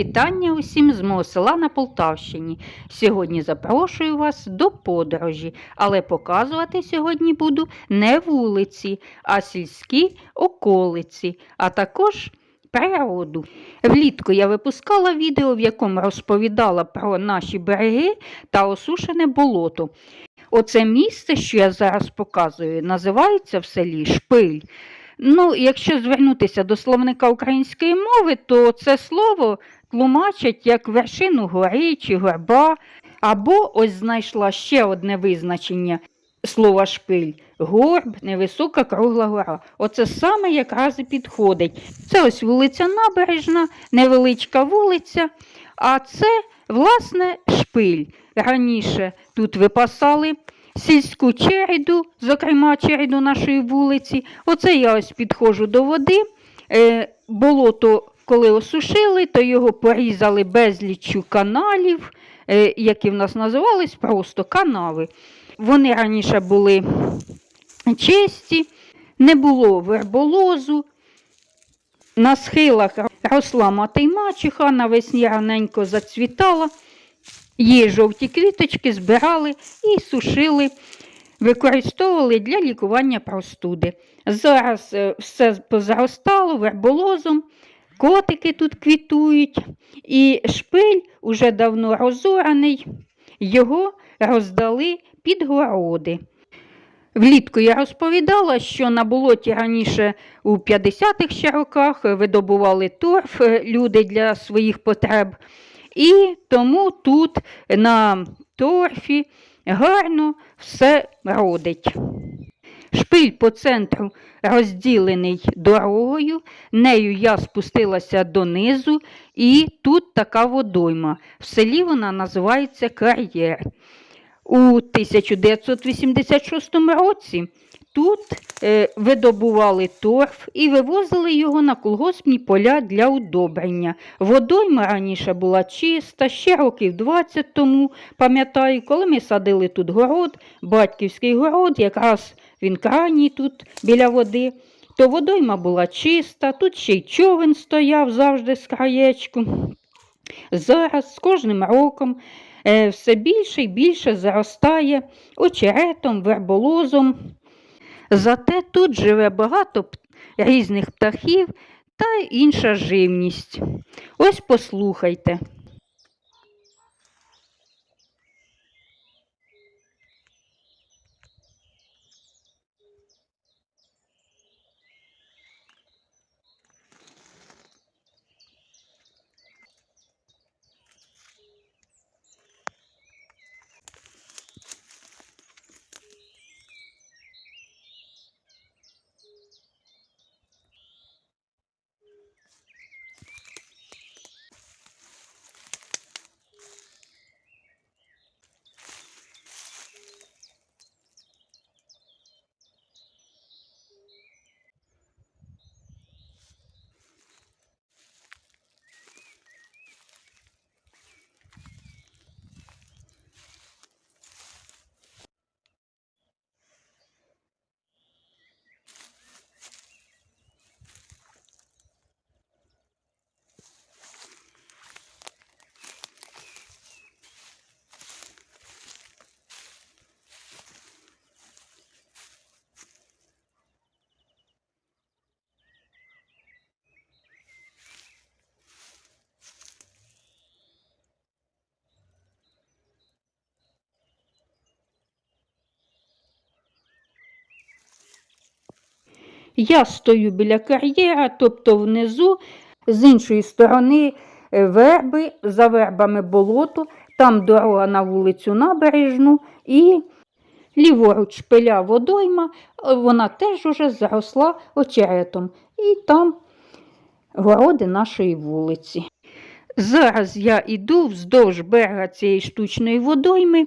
Вітання усім з мого села на Полтавщині. Сьогодні запрошую вас до подорожі, але показувати сьогодні буду не вулиці, а сільські околиці, а також природу. Влітку я випускала відео, в якому розповідала про наші береги та осушене болото. Оце місце, що я зараз показую, називається в селі Шпиль. Ну, якщо звернутися до словника української мови, то це слово тлумачать як вершину гори чи горба, або ось знайшла ще одне визначення слова шпиль горб, невисока кругла гора. Оце саме якраз і підходить. Це ось вулиця Набережна, невеличка вулиця, а це, власне, шпиль. Раніше тут випасали сільську череду, зокрема череду нашої вулиці. Оце я ось підходжу до води. Е, болото, коли осушили, то його порізали безліччю каналів, е, які в нас називались просто канави. Вони раніше були чисті, не було верболозу. На схилах росла мати й навесні раненько зацвітала. Її жовті квіточки збирали і сушили, використовували для лікування простуди. Зараз е, все позаростало верболозом, котики тут квітують, і шпиль уже давно розораний, його роздали під городи. Влітку я розповідала, що на болоті раніше у 50-х ще роках видобували торф е, люди для своїх потреб. І тому тут на торфі гарно все родить. Шпиль по центру розділений дорогою, нею я спустилася донизу, і тут така водойма. В селі вона називається кар'єр. У 1986 році тут е, видобували торф і вивозили його на колгоспні поля для удобрення. Водойма раніше була чиста, ще років 20 тому, пам'ятаю, коли ми садили тут город, батьківський город, якраз він крайній тут біля води, то водойма була чиста, тут ще й човен стояв завжди з краєчку. Зараз з кожним роком е, все більше і більше заростає очеретом, верболозом. Зате тут живе багато різних птахів та інша живність. Ось послухайте. Я стою біля кар'єра, тобто внизу, з іншої сторони е, верби, за вербами болото, там дорога на вулицю Набережну і ліворуч шпиля водойма, е, вона теж уже заросла очеретом. І там городи нашої вулиці. Зараз я йду вздовж берега цієї штучної водойми,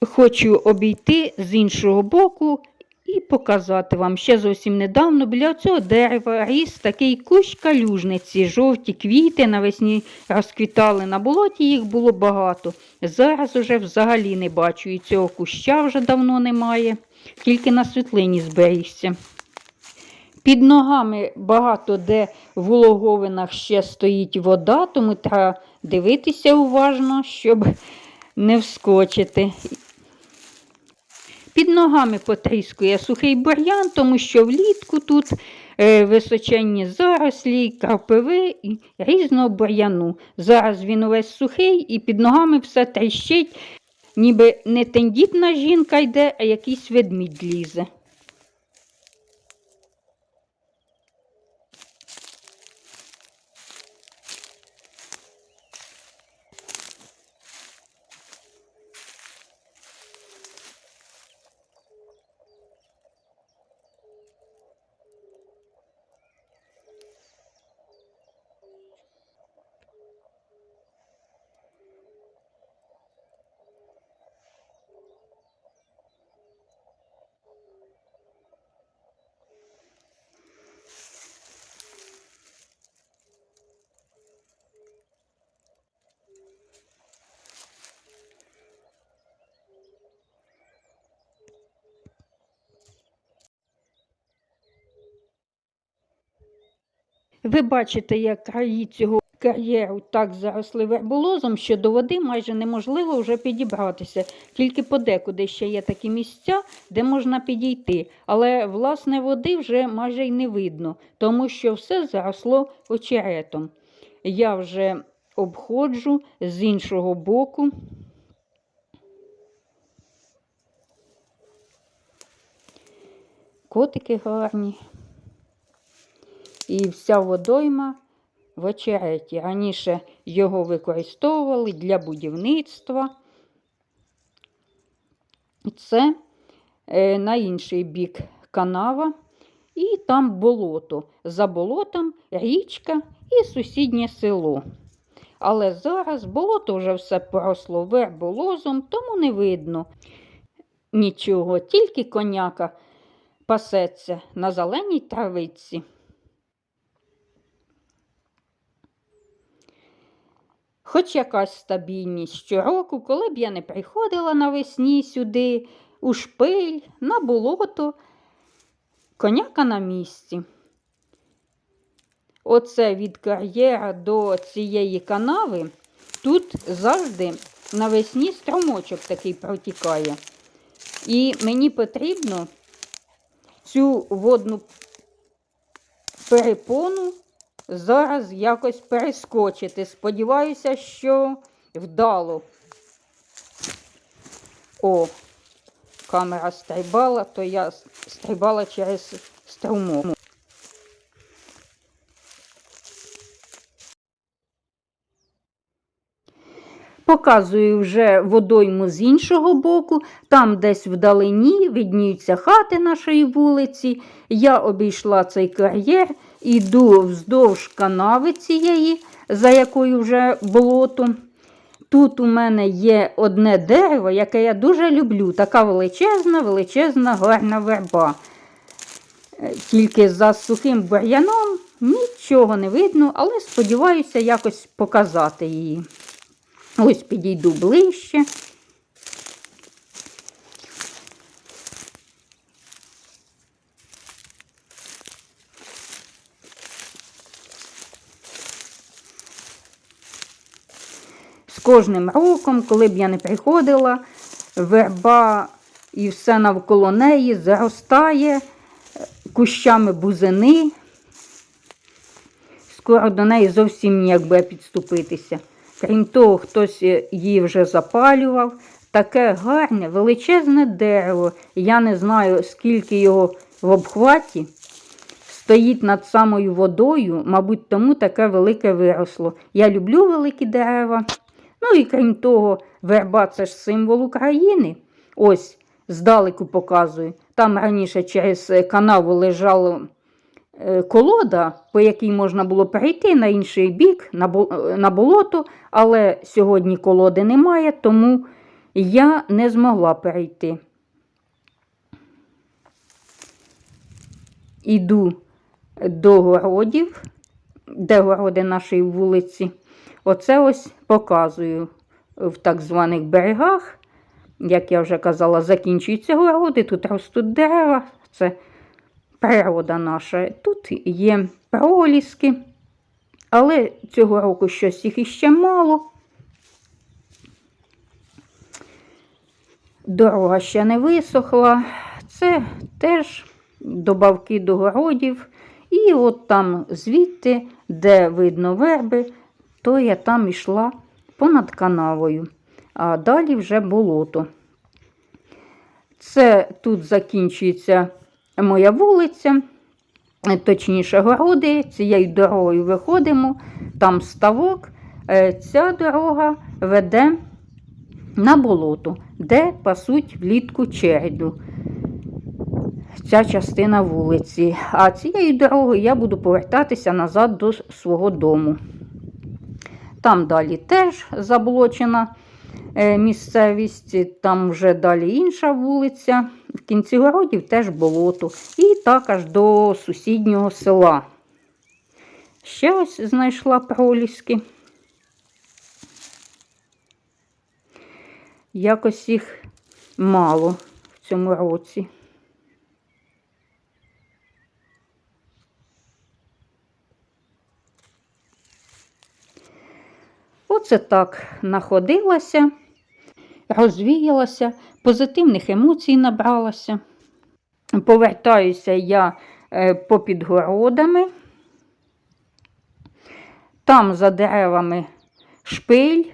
хочу обійти з іншого боку і показати вам ще зовсім недавно біля цього дерева ріс такий кущ калюжниці, жовті квіти навесні розквітали на болоті, їх було багато. Зараз уже взагалі не бачу і цього куща вже давно немає, тільки на світлині зберігся. Під ногами багато де в улоговинах ще стоїть вода, тому треба дивитися уважно, щоб не вскочити. Під ногами потріскує сухий бур'ян, тому що влітку тут е, височенні зарослі, крапиви і різного бур'яну. Зараз він увесь сухий і під ногами все тріщить, ніби не тендітна жінка йде, а якийсь ведмідь лізе. Ви бачите, як краї цього кар'єру так заросли верболозом, що до води майже неможливо вже підібратися. Тільки подекуди ще є такі місця, де можна підійти. Але власне води вже майже й не видно, тому що все заросло очеретом. Я вже обходжу з іншого боку. Котики гарні. І вся водойма в очереті. Раніше його використовували для будівництва. Це е, на інший бік канава, і там болото. За болотом річка і сусіднє село. Але зараз болото вже все поросло верболозом, тому не видно нічого, тільки коняка пасеться на зеленій травиці. Хоч якась стабільність щороку, коли б я не приходила навесні сюди, у шпиль, на болото, коняка на місці. Оце від кар'єра до цієї канави. Тут завжди навесні струмочок такий протікає. І мені потрібно цю водну перепону зараз якось перескочити. Сподіваюся, що вдало. О, камера стрибала, то я стрибала через струмок. Показую вже водойму з іншого боку, там десь вдалині видніються хати нашої вулиці. Я обійшла цей кар'єр, іду вздовж канави цієї, за якою вже болото. Тут у мене є одне дерево, яке я дуже люблю. Така величезна, величезна, гарна верба. Е, Тільки за сухим бур'яном нічого не видно, але сподіваюся якось показати її. Ось підійду ближче. З кожним роком, коли б я не приходила, верба і все навколо неї заростає е, кущами бузини. Скоро до неї зовсім ніяк буде підступитися. Крім того, хтось її вже запалював. Таке гарне, величезне дерево. Я не знаю, скільки його в обхваті. Стоїть над самою водою, мабуть, тому таке велике виросло. Я люблю великі дерева. Ну і крім того, верба це ж символ України. Ось здалеку показую. Там раніше через канаву лежало е, колода, по якій можна було перейти на інший бік, е, на болото, але сьогодні колоди немає, тому я не змогла перейти. Іду до городів, де городи нашої вулиці. Оце ось показую в так званих берегах. Як я вже казала, закінчуються городи, тут ростуть дерева. Це природа наша. Тут є проліски, але цього року щось їх іще мало. Дорога ще не висохла. Це теж добавки до городів. І от там звідти, де видно верби, то я там йшла понад канавою, а далі вже болото. Це тут закінчується моя вулиця, точніше, городи. Цією дорогою виходимо, там ставок. Е, Ця дорога веде на болото, де пасуть влітку череду. Ця частина вулиці. А цією дорогою я буду повертатися назад до свого дому. Там далі теж заблочена е, місцевість, там вже далі інша вулиця. В кінці городів теж болото. І так аж до сусіднього села. Ще ось знайшла проліски. Якось їх мало в цьому році. Оце так находилася, розвіялася, позитивних емоцій набралася. Повертаюся я е, попід городами. Там за деревами шпиль,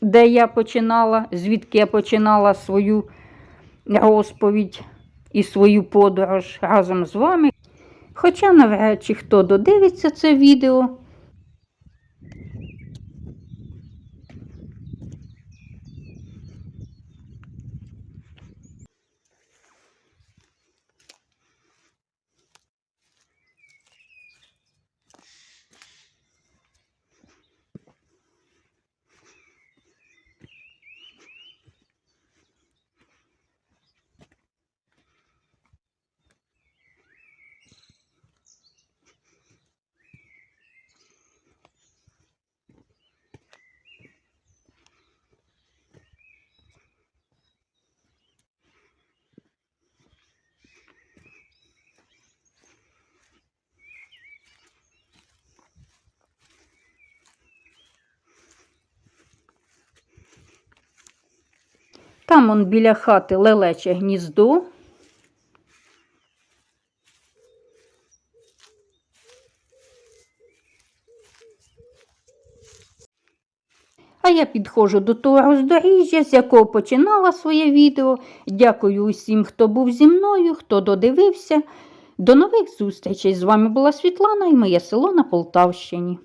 де я починала, звідки я починала свою розповідь і свою подорож разом з вами. Хоча навряд чи хто додивиться це відео. Там он біля хати лелече гніздо. А я підходжу до того роздоріжжя, з якого починала своє відео. Дякую усім, хто був зі мною, хто додивився. До нових зустрічей! З вами була Світлана і моє село на Полтавщині.